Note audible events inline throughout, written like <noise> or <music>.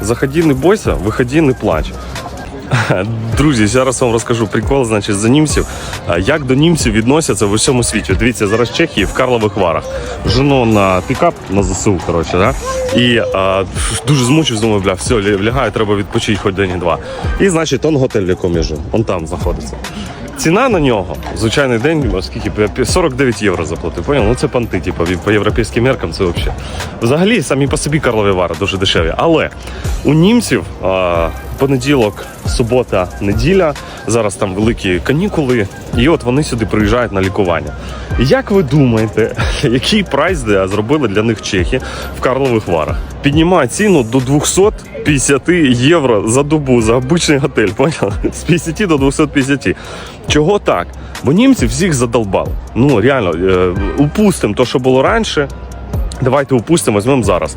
Заходи, не бойся, виходи, не плач. Друзі, зараз вам розкажу прикол, значить, за німців. Як до німців відносяться в усьому світі? Дивіться, зараз Чехії в Карлових Варах. Жену на пікап на ЗСУ, коротше, да? І а, дуже змучив, думаю, бля, все, лягаю, треба відпочити хоч день-два. І значить, он готель, в якому я жив, он там знаходиться. Ціна на нього, звичайний день, оскільки 49 євро заплатив. Поняв? Ну це панти, типу, по європейським меркам це взагалі. Взагалі, самі по собі Карлові Вари дуже дешеві. Але у німців а, понеділок, субота, неділя, зараз там великі канікули, і от вони сюди приїжджають на лікування. Як ви думаєте, <laughs> який прайс зробили для них чехи в Карлових Варах? Піднімає ціну до 250 євро за добу за обичний готель, поняли? З 50 до 250. Чого так? Бо німці всіх задолбали. Ну реально, е, упустимо те, що було раніше. Давайте упустимо, візьмемо зараз.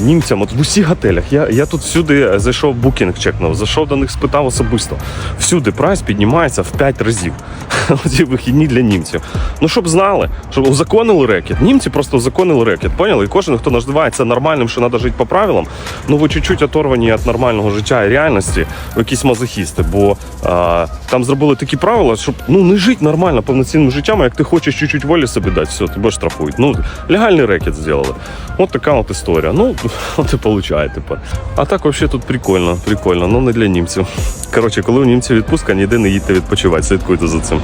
німцям, от в усіх готелях. Я, я тут всюди зайшов букінг чекнув, зайшов до них, спитав особисто. Всюди прайс піднімається в 5 разів. <laughs> Оці вихідні для німців. Ну, щоб знали, щоб узаконили рекет. Німці просто узаконили рекет, поняли? І кожен, хто називається нормальним, що треба жити по правилам, ну ви чуть-чуть оторвані від нормального життя і реальності, ви якісь мазохісти. Бо а, там зробили такі правила, щоб ну не жити нормально, повноцінним життям, як ти хочеш чуть-чуть волі собі дати, все, тебе штрафують. Ну, легальний рекет зробили. От така от історія. Ну, <laughs> от і получає тепер. А так взагалі тут прикольно, прикольно, ну не для німців. Коротше, коли у німців відпустка, ніде не їдьте відпочивати, слідкуйте за цим.